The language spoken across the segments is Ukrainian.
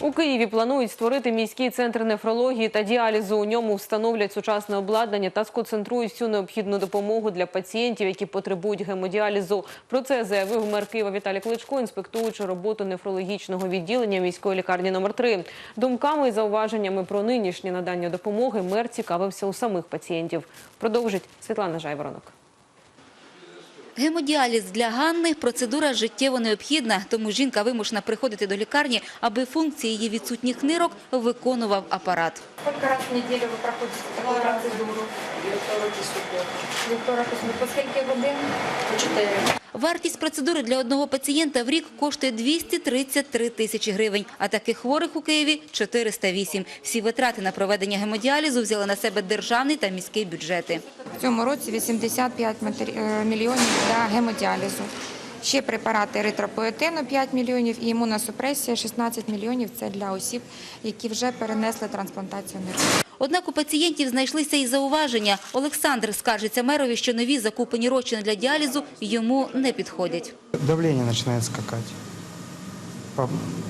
У Києві планують створити міський центр нефрології та діалізу. У ньому встановлять сучасне обладнання та сконцентрують всю необхідну допомогу для пацієнтів, які потребують гемодіалізу. Про це заявив мер Києва Віталій Кличко, інспектуючи роботу нефрологічного відділення міської лікарні номер 3 Думками і зауваженнями про нинішнє надання допомоги мер цікавився у самих пацієнтів. Продовжить Світлана Жайворонок. Гемодіаліз для Ганни – процедура життєво необхідна, тому жінка вимушена приходити до лікарні, аби функції її відсутніх нирок виконував апарат. Скільки раз в неділю ви проходите таку процедуру? Вівторок і суботу. Вівторок і суботу. По скільки годин? Чотири. Вартість процедури для одного пацієнта в рік коштує 233 тисячі гривень, а таких хворих у Києві – 408. Всі витрати на проведення гемодіалізу взяли на себе державний та міський бюджети. В цьому році 85 матері- е, мільйонів для гемодіалізу. Ще препарати еритропоетину 5 мільйонів і імуносупресія 16 мільйонів. Це для осіб, які вже перенесли трансплантацію нирок. Однак у пацієнтів знайшлися і зауваження. Олександр скаржиться мерові, що нові закупані рочини для діалізу йому не підходять. Давлення починає скакать По-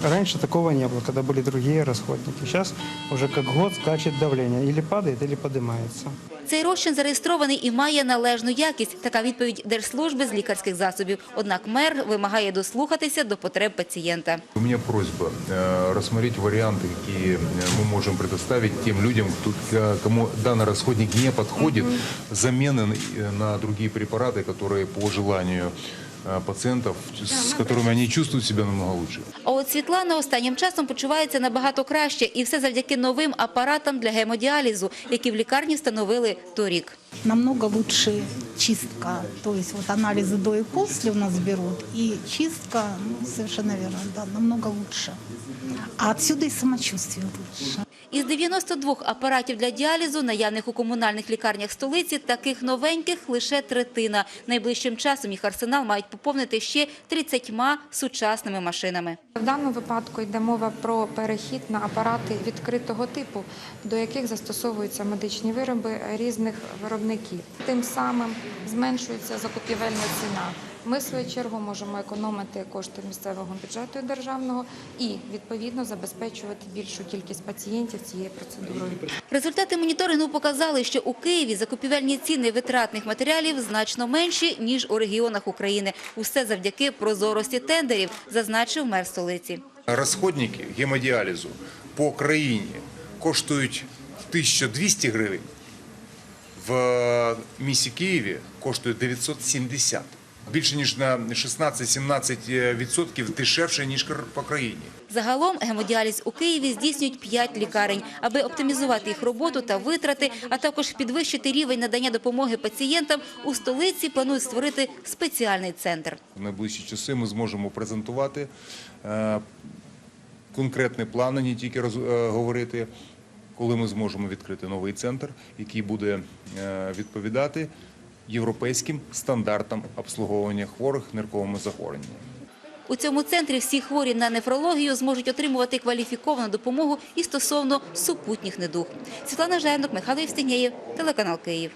Раньше такого не было, когда были другие расходники. Сейчас уже как год скачет давление. Или падает, или поднимается. Цей розчин зареєстрований і має належну якість. Така відповідь Держслужби з лікарських засобів. Однак мер вимагає дослухатися до потреб пацієнта. У меня просьба э, рассмотреть варианты, какие э, мы можем предоставить тем людям, кто- к- кому данный расходник не подходит, замены э, на другие препараты, которые по желанию э, пациентов, с которыми они чувствуют себя намного лучше. А от Світлана останнім часом почувається набагато краще. І все завдяки новим апаратам для гемодіалізу, які в лікарні встановили торік. намного лучше чистка. То есть вот анализы до и после у нас берут, и чистка, ну, совершенно верно, да, намного лучше. А отсюда и самочувствие лучше. Із 92 апаратів для діалізу, наявних у комунальних лікарнях столиці, таких новеньких лише третина. Найближчим часом їх арсенал мають поповнити ще 30 сучасними машинами. В даному випадку йде мова про перехід на апарати відкритого типу, до яких застосовуються медичні вироби різних виробників. Тим самим зменшується закупівельна ціна. Ми, в свою чергу, можемо економити кошти місцевого бюджету і державного і відповідно забезпечувати більшу кількість пацієнтів цією процедурою. Результати моніторингу показали, що у Києві закупівельні ціни витратних матеріалів значно менші, ніж у регіонах України. Усе завдяки прозорості тендерів, зазначив мер столиці. Розходники гемодіалізу по країні коштують 1200 гривень, в місті Києві коштує 970. Більше ніж на 16-17% дешевше, ніж по країні. Загалом гемодіаліз у Києві здійснюють 5 лікарень. Аби оптимізувати їх роботу та витрати, а також підвищити рівень надання допомоги пацієнтам, у столиці планують створити спеціальний центр. В найближчі часи ми зможемо презентувати е, конкретні плани, не тільки е, говорити, коли ми зможемо відкрити новий центр, який буде е, відповідати європейським стандартам обслуговування хворих нирковими захворюваннями. У цьому центрі всі хворі на нефрологію зможуть отримувати кваліфіковану допомогу і стосовно супутніх недуг. Світлана Жайнок, Михайло Євстигнєєв, телеканал Київ.